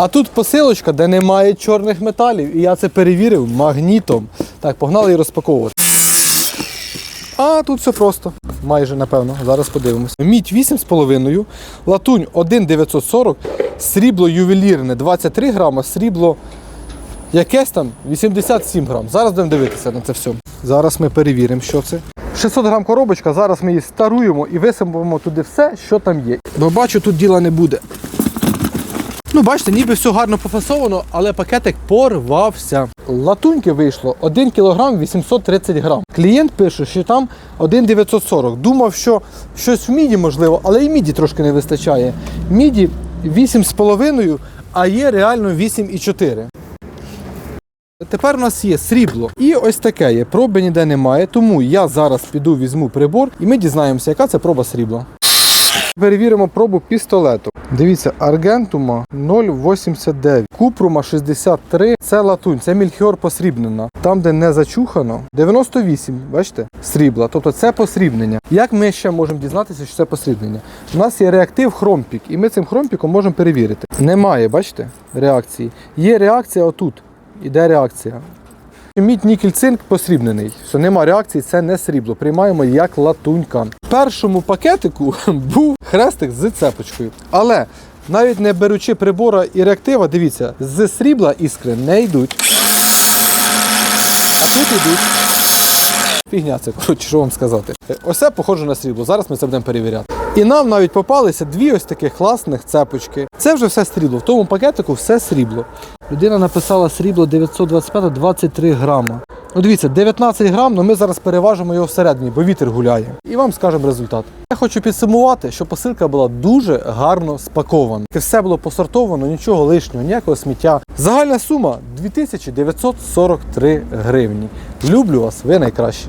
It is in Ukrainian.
А тут посилочка, де немає чорних металів, і я це перевірив магнітом. Так, погнали і розпаковувати. А тут все просто. Майже напевно. Зараз подивимось. Мідь 8,5, латунь 1,940, срібло ювелірне 23 грама, срібло якесь там 87 грам. Зараз будемо дивитися на це все. Зараз ми перевіримо, що це. 600 грам коробочка, зараз ми її старуємо і висипемо туди все, що там є. Бо бачу, тут діла не буде. Ну, бачите, ніби все гарно пофасовано, але пакетик порвався. Латуньки вийшло 1 кг 830 грам. Клієнт пише, що там 1,940. Думав, що щось в міді можливо, але і міді трошки не вистачає. Міді 8,5, а є реально 8,4. Тепер у нас є срібло. І ось таке є. Проби ніде немає, тому я зараз піду візьму прибор і ми дізнаємося, яка це проба срібла. Перевіримо пробу пістолету. Дивіться, Аргентума 0,89, Купрума 63, це латунь, це мільхіор посрібнена. Там, де не зачухано, 98, бачите, срібла. Тобто це посрібнення. Як ми ще можемо дізнатися, що це посрібнення? У нас є реактив хромпік, і ми цим хромпіком можемо перевірити. Немає, бачите, реакції. Є реакція отут. Іде реакція. Мідь нікель цинк посрібнений. Все, нема реакції, це не срібло. Приймаємо як латунька. В першому пакетику був хрестик з цепочкою. Але навіть не беручи прибора і реактива, дивіться, з срібла іскри не йдуть. А тут йдуть. Фігня це, коротше, що вам сказати. Е, Ось це похоже на срібло. Зараз ми це будемо перевіряти. І нам навіть попалися дві ось таких класних цепочки. Це вже все срібло. В тому пакетику все срібло. Людина написала срібло 925 23 грама. Ну дивіться, 19 грам, але ми зараз переважимо його всередині, бо вітер гуляє. І вам скажемо результат. Я хочу підсумувати, що посилка була дуже гарно спакована. Все було посортовано, нічого лишнього, ніякого сміття. Загальна сума 2943 гривні. Люблю вас, ви найкращі.